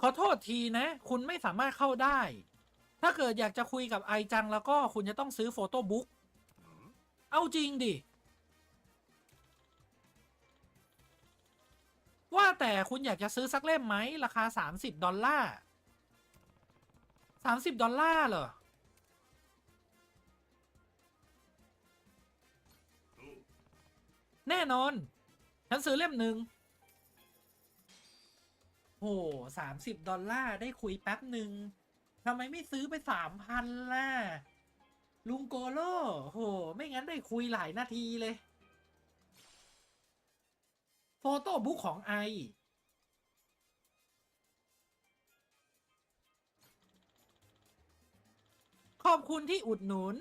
ขอโทษทีนะ คุณไม่สามารถเข้าได้ ถ้าเกิดอยากจะคุยกับไอจังแล้วก็คุณจะต้องซื้อโฟโต้บุ๊กเอาจริงดิ ว่าแต่คุณอยากจะซื้อสักเล่มไหม ราคา 30 ดอลลาร์30 ดอลลาร์เหรอ แน่นอน ฉันซื้อเล่มหนึ่ง โหสามสิบดอลลาร์ได้คุยแป๊บหนึ่งทำไมไม่ซื้อไปสามพันล่ะ ลุงโกโลโห ไม่งั้นได้คุยหลายนาทีเลย โฟโต้บุ๊กของไอ ขอบคุณที่อุดหนุน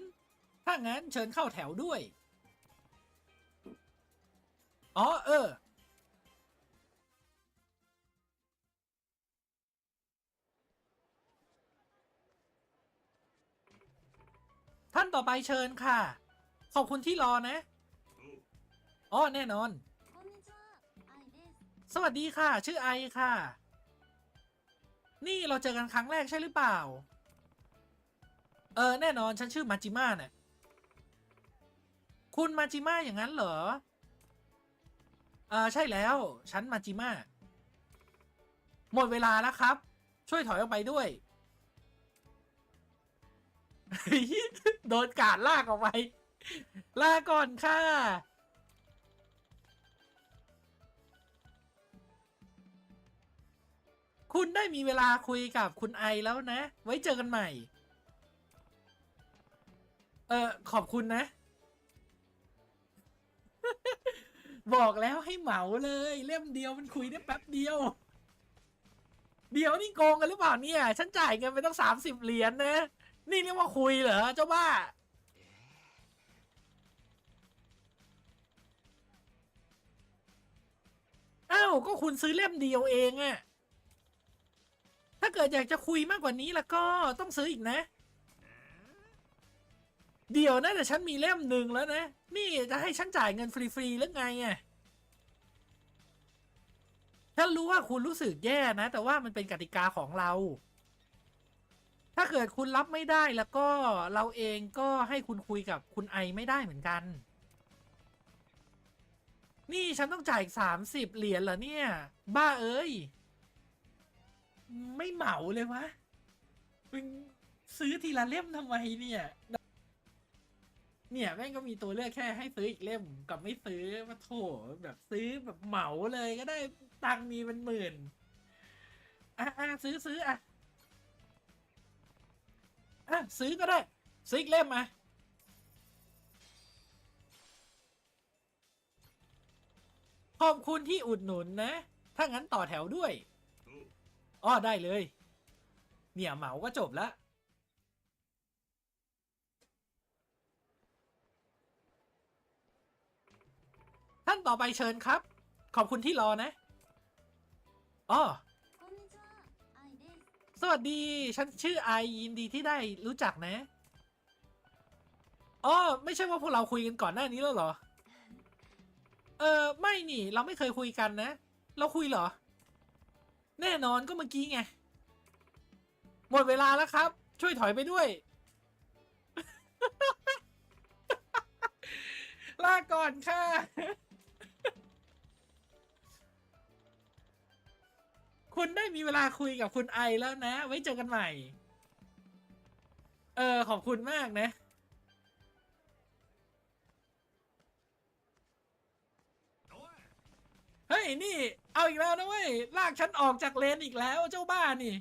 ถ้างั้นเชิญเข้าแถวด้วย อ๋อ เออานต่อไปเชิญค่ะ ขอบคุณที่รอนะอ๋อแน่นอน สวัสดีค่ะ ชื่อไอค่ะ นี่เราเจอกันครั้งแรกใช่หรือเปล่า เออ แน่นอนฉันชื่อมาจิมาเนี่ยคุณมาจิมาอย่างนั้นเหรอเออใช่แล้ว ฉันมาจิมาหมดเวลาแล้วครับ ช่วยถอยออกไปด้วย โดนกาดลากออกไปลาก่อนค่ะ คุณได้มีเวลาคุยกับคุณไอแล้วนะ ไว้เจอกันใหม่ เออขอบคุณนะ บอกแล้วให้เหมาเลย เล่มเดียวมันคุยได้แป๊บเดียว เดี๋ยวนี่โกงกันหรือเปล่าเนี่ย ฉันจ่ายเงินไปต้องสามสิบเหรียญนะ นี่เรียกว่าคุยเหรอเจ้าบ้า อ้าวก็คุณซื้อเล่มเดียวเองอะถ้าเกิดอยากจะคุยมากกว่านี้แล้วก็ต้องซื้ออีกนะ เดี๋ยวนะแต่ฉันมีเล่มหนึ่งแล้วนะ นี่จะให้ฉันจ่ายเงินฟรีๆหรือไงอะฉันรู้ว่าคุณรู้สึกแย่นะ แต่ว่ามันเป็นกติกาของเรา ถ้าเกิดคุณรับไม่ได้แล้วก็เราเองก็ให้คุณคุยกับคุณไอไม่ได้เหมือนกัน นี่ฉันต้องจ่ายสามสิบเหรียญเหรอเนี่ย บ้าเอ้ย ไม่เหมาเลยวะมึงซื้อทีละเล่มทำไมเนี่ย เนี่ยแม่งก็มีตัวเลือกแค่ให้ซื้ออีกเล่มกับไม่ซื้อมาโถแบบซื้อแบบเหมาเลยก็ได้ตังมีเป็นหมื่นอะอะซื้อซื้ออะ อะซื้อก็ได้ซื้ออีกเล่มมาขอบคุณที่อุดหนุนนะ ถ้างั้นต่อแถวด้วยอ้อได้เลย เนี่ยเหมาก็จบแล้วท่านต่อไปเชิญครับ ขอบคุณที่รอนะ อ้อ สวัสดี ฉันชื่อไอยินดีที่ได้รู้จักนะ อ๋อ ไม่ใช่ว่าพวกเราคุยกันก่อนหน้านี้แล้วเหรอ เออไม่นี่ เราไม่เคยคุยกันนะ เราคุยเหรอ แน่นอนก็เมื่อกี้ไง หมดเวลาแล้วครับ ช่วยถอยไปด้วย ลาก่อนค่ะ คุณได้มีเวลาคุยกับคุณไอแล้วนะ ไว้เจอกันใหม่ เออ ขอบคุณมากนะ เฮ้ย นี่ เอาอีกแล้วนะเว้ย ลากฉันออกจากเลนอีกแล้วเจ้าบ้านี่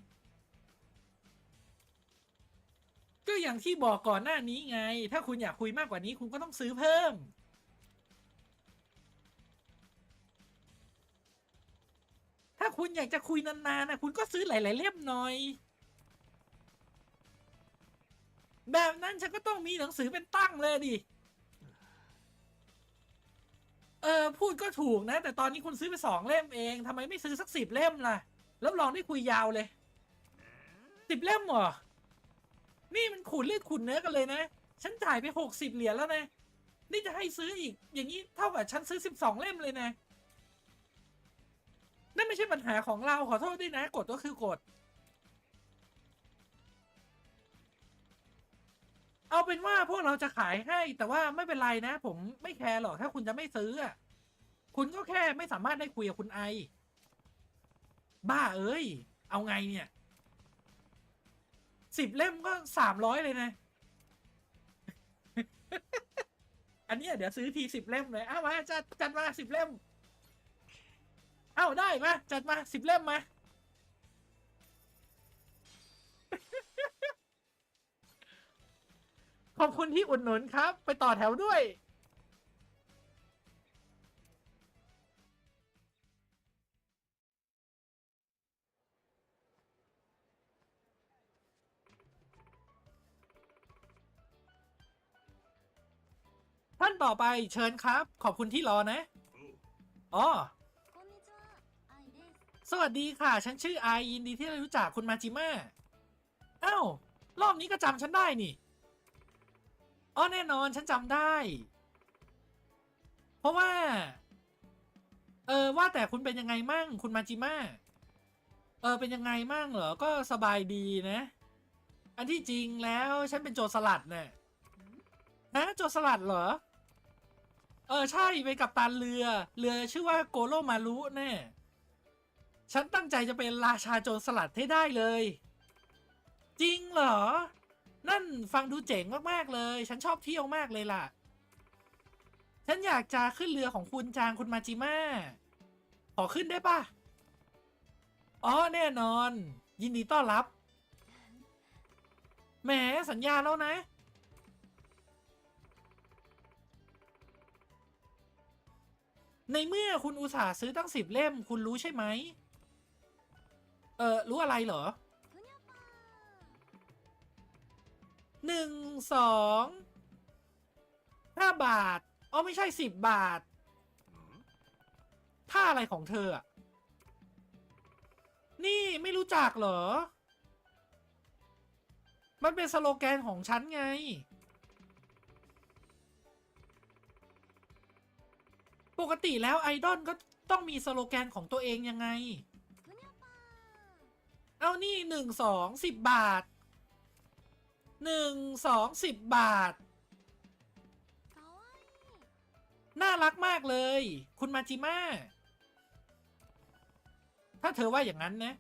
ก็อย่างที่บอกก่อนหน้านี้ไง ถ้าคุณอยากคุยมากกว่านี้คุณก็ต้องซื้อเพิ่ม คุณอยากจะคุยนานๆนะคุณก็ซื้อหลาย ๆ เล่มหน่อย แบบนั้นฉันก็ต้องมีหนังสือเป็นตั้งเลยดิ เออพูดก็ถูกนะ แต่ตอนนี้คุณซื้อไปสองเล่มเองทำไมไม่ซื้อสักสิบเล่มล่ะรับรองได้คุยยาวเลยสิบเล่มเหรอ นี่มันขูดเลือดขูดเนื้อกันเลยนะ ฉันจ่ายไปหกสิบเหรียญแล้วนะ นี่จะให้ซื้ออีก อย่างนี้เท่ากับฉันซื้อสิบสองเล่มเลยนะ นั่นไม่ใช่ปัญหาของเราขอโทษด้วยนะกฎก็คือกฎเอาเป็นว่าพวกเราจะขายให้แต่ว่าไม่เป็นไรนะ ผมไม่แคร์หรอกถ้าคุณจะไม่ซื้ออะคุณก็แค่ไม่สามารถได้คุยกับคุณไอ บ้าเอ้ย เอาไงเนี่ยสิบเล่มก็สามร้อยเลยนะ อันนี้เดี๋ยวซื้อทีสิบเล่มเลยอ้าวมาจัดจัดมาสิบเล่ม เอ้าได้มาจัดมาสิบเล่มมา ขอบคุณที่อุดหนุนครับ ไปต่อแถวด้วย ท่านต่อไปเชิญครับ ขอบคุณที่รอนะอ๋อ สวัสดีค่ะ ฉันชื่อไอยินดีที่ได้รู้จักคุณมาจิมาอ้าวรอบนี้ก็จำฉันได้นี่อ๋อแน่นอนฉันจำได้ เพราะว่า เออว่าแต่คุณเป็นยังไงมั่ง คุณมาจิมาเออเป็นยังไงมั่งเหรอ ก็สบายดีนะ อันที่จริงแล้วฉันเป็นโจรสลัดน่ะนะโจรสลัดเหรอ เออใช่เป็นกัปตันเรือ เรือชื่อว่าโกโรมารุแน่ ฉันตั้งใจจะเป็นราชาโจรสลัดให้ได้เลย จริงเหรอ นั่นฟังดูเจ๋งมาก ๆ เลย ฉันชอบเที่ยวมากเลยล่ะ ฉันอยากจะขึ้นเรือของคุณจางคุณมาจิมาขอขึ้นได้ปะอ๋อแน่นอน ยินดีต้อนรับ แหมสัญญาแล้วนะ ในเมื่อคุณอุตส่าห์ซื้อตั้งสิบเล่มคุณรู้ใช่ไหม เออรู้อะไรเหรอหนึ่งสองห้าบาทอ๋อไม่ใช่สิบบาทท่าอะไรของเธออะนี่ไม่รู้จักเหรอ มันเป็นสโลแกนของฉันไง ปกติแล้วไอดอลก็ต้องมีสโลแกนของตัวเองยังไง เอานี่หนึ่งสองสิบบาทหนึ่งสองสิบบาท น่ารักมากเลย คุณมาจิมาถ้าเธอว่าอย่างนั้นนะ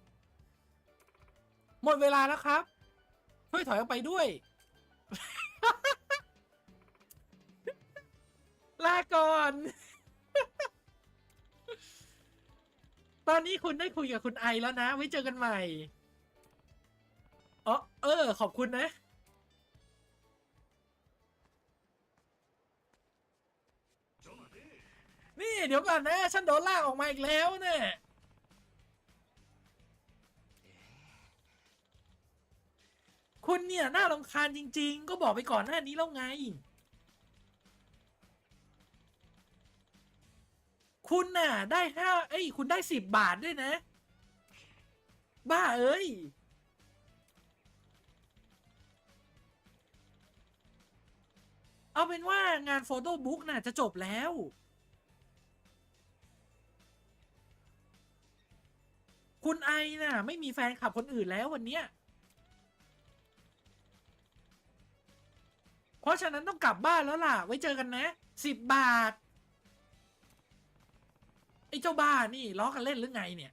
หมดเวลาแล้วครับ ช่วยถอยออกไปด้วย ลาก่อน นี้คุณได้คุยกับคุณไอแล้วนะ ไว้เจอกันใหม่อ๋อเออ ขอบคุณนะ นี่เดี๋ยวก่อนนะ ฉันโดนลากออกมาอีกแล้วเนี่ยคุณเนี่ยน่ารำคาญจริง ๆ ก็บอกไปก่อนหน้านี้แล้วไง คุณน่ะ ได้ห้าเอ้ย คุณได้สิบบาทด้วยนะ บ้าเอ้ย เอาเป็นว่างานโฟโต้บุ๊กน่ะ จะจบแล้ว คุณไอน่ะ ไม่มีแฟนคลับคนอื่นแล้ววันเนี้ยเพราะฉะนั้นต้องกลับบ้านแล้วล่ะ ไว้เจอกันนะสิบบาท อ้เจ้าบ้านี่ล้อกันเล่นหรือไงเนี่ย